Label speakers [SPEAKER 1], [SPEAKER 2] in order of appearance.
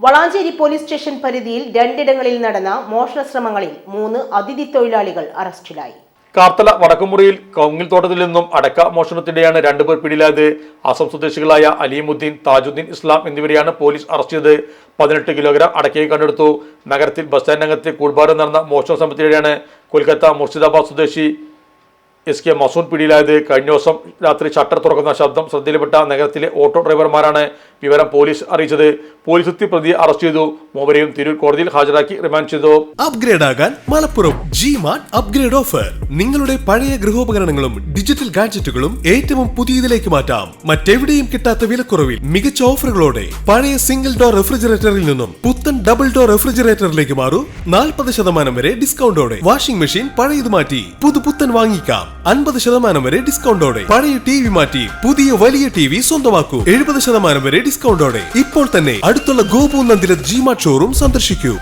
[SPEAKER 1] Valanchery police station പരിധിയിൽ രണ്ടിടങ്ങളിൽ നടന്ന മോഷണ ശ്രമങ്ങളിൽ മൂന്ന് അതിഥി തൊഴിലാളികൾ അറസ്റ്റിലായി.
[SPEAKER 2] കാർത്തല വടക്കുമുറിയിൽ കൗങ്ങിൽ തോട്ടത്തിൽ നിന്നും അടക്ക മോഷണത്തിനിടെയാണ് രണ്ടുപേർ പിടിയിലായത്. അസം സ്വദേശികളായ അലീമുദ്ദീൻ താജുദ്ദീൻ ഇസ്ലാം എന്നിവരെയാണ് പോലീസ് അറസ്റ്റ് ചെയ്തത്. പതിനെട്ട് കിലോഗ്രാം അടക്കയും കണ്ടെടുത്തു. നഗരത്തിൽ ബസ് സ്റ്റാൻഡിനകത്ത് കൂൾബാറിൽ നടന്ന മോഷണ ശ്രമത്തിനിടെയാണ് കൊൽക്കത്ത മുർഷിദാബാദ് സ്വദേശി എസ് കെ മസൂൺ പിടിയിലായത്. കഴിഞ്ഞ ദിവസം രാത്രി ഷട്ടർ തുറക്കുന്ന ശബ്ദം ശ്രദ്ധയിൽപ്പെട്ട നഗരത്തിലെ ഓട്ടോ ഡ്രൈവർമാരാണ് വിവരം പോലീസ് അറിയിച്ചത്. പോലീസ് എത്തി പ്രതിയെ അറസ്റ്റ് ചെയ്തു. മൂവരെയും തിരൂർ കോടതിയിൽ ഹാജരാക്കി റിമാൻഡ് ചെയ്തു.
[SPEAKER 3] അപ്ഗ്രേഡ് ആകാൻ Malappuram G mart upgrade offer നിങ്ങളുടെ പഴയ ഗൃഹോപകരണങ്ങളും ഡിജിറ്റൽ ഗാഡ്ജറ്റുകളും ഏറ്റവും പുതിയതിലേക്ക് മാറ്റാം. മറ്റെവിടെയും കിട്ടാത്ത വിലക്കുറവിൽ മികച്ച ഓഫറുകളോടെ പഴയ സിംഗിൾ ഡോർ റെഫ്രിജറേറ്ററിൽ നിന്നും പുത്തൻ ഡബിൾ ഡോർ റെഫ്രിജറേറ്ററിലേക്ക് മാറൂ. നാൽപ്പത് ശതമാനം വരെ ഡിസ്കൗണ്ടോടെ വാഷിംഗ് മെഷീൻ പഴയത് മാറ്റി പുതുപുത്തൻ വാങ്ങിക്കാം. അൻപത് ശതമാനം വരെ ഡിസ്കൗണ്ടോടെ. പഴയ ടി വി മാറ്റി പുതിയ വലിയ ടി വി സ്വന്തമാക്കൂ. എഴുപത് ശതമാനം വരെ ഡിസ്കൗണ്ടോടെ. ഇപ്പോൾ തന്നെ അടുത്തുള്ള ഗോപു നന്ദിര ജിമാ ഷോറൂം സന്ദർശിക്കൂ.